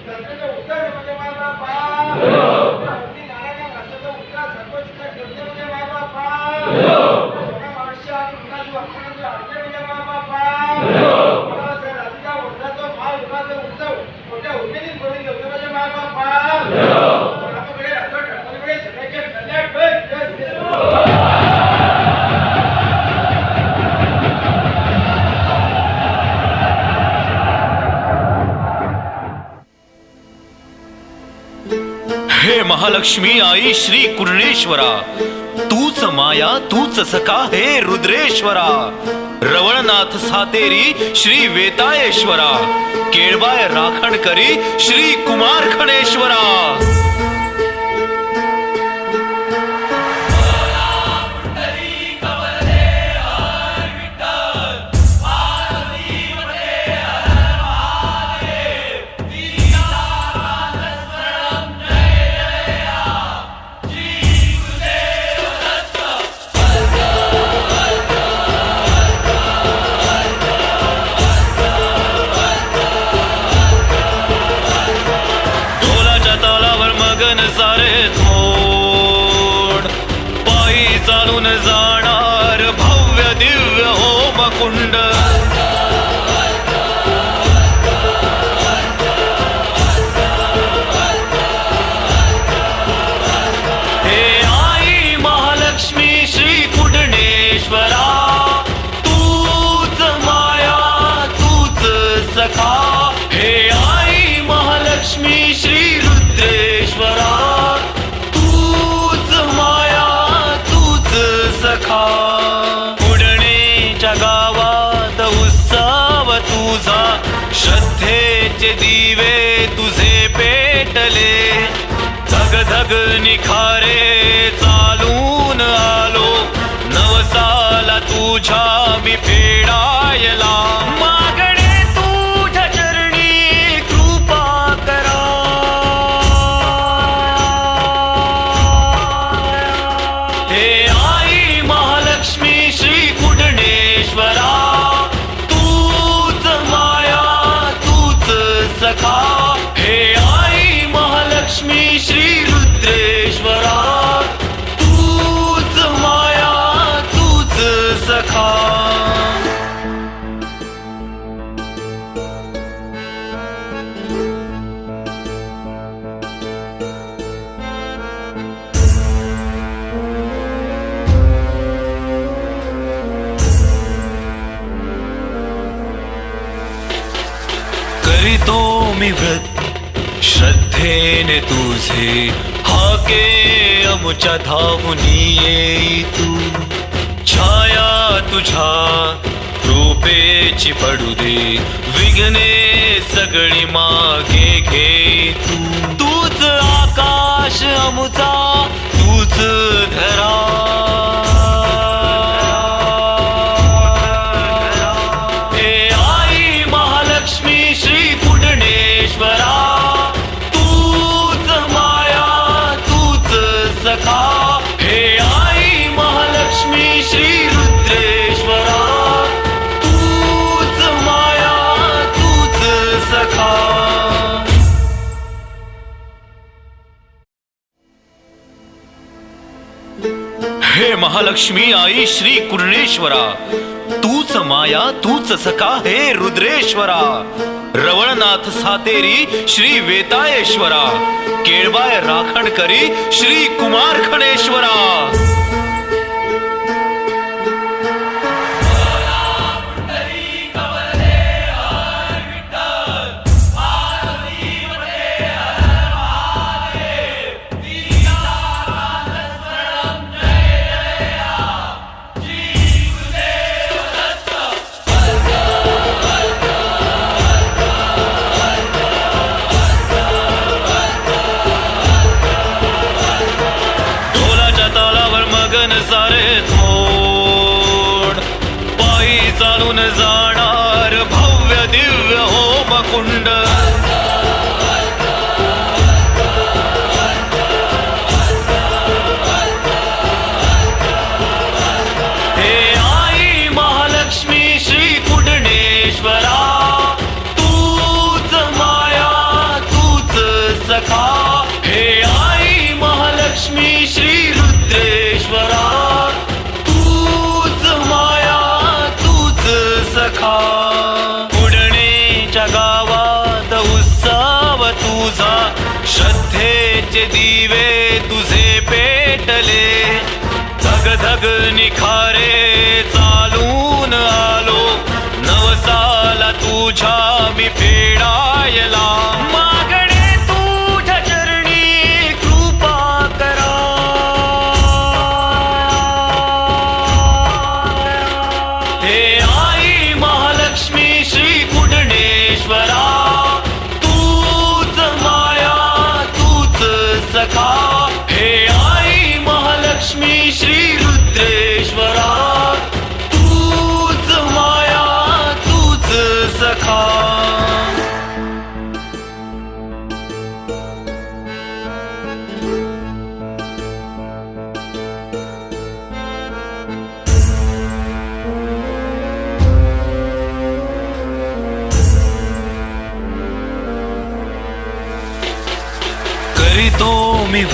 संतांचं उत्तर म्हणजे मायबापा अगदी लक्ष्मी आई श्री कुर्णेश्वरा. तूच माया तूच सखा हे रुद्रेश्वरा. रवळनाथ सातेरी श्री वेतायेश्वरा. केळबाय राखण करी श्री कुमार खणेश्वरा श्रद्धेचे दिवे तुझे पेटले. धग धग करीतो मी व्रत. श्रद्धेने तुझे हाके अमुच्या धावुनी येई तू. छाया तुझ्या रूपेची पडू दे. विघ्ने सगळी मागे घे तू. तूच आकाश अमुचा तूच धरा हे महालक्ष्मी आई श्री कुर्णेश्वरा तूच माया तूच सखा हे रुद्रेश्वरा. रवळनाथ सातेरी श्री वेतायेश्वरा. केळबाय राखण करी श्री कुमार खणेश्वरा Hakkınız arıtma धग धग निखारे चालून आलो. नवसाला तुझा मी फेडायला Let me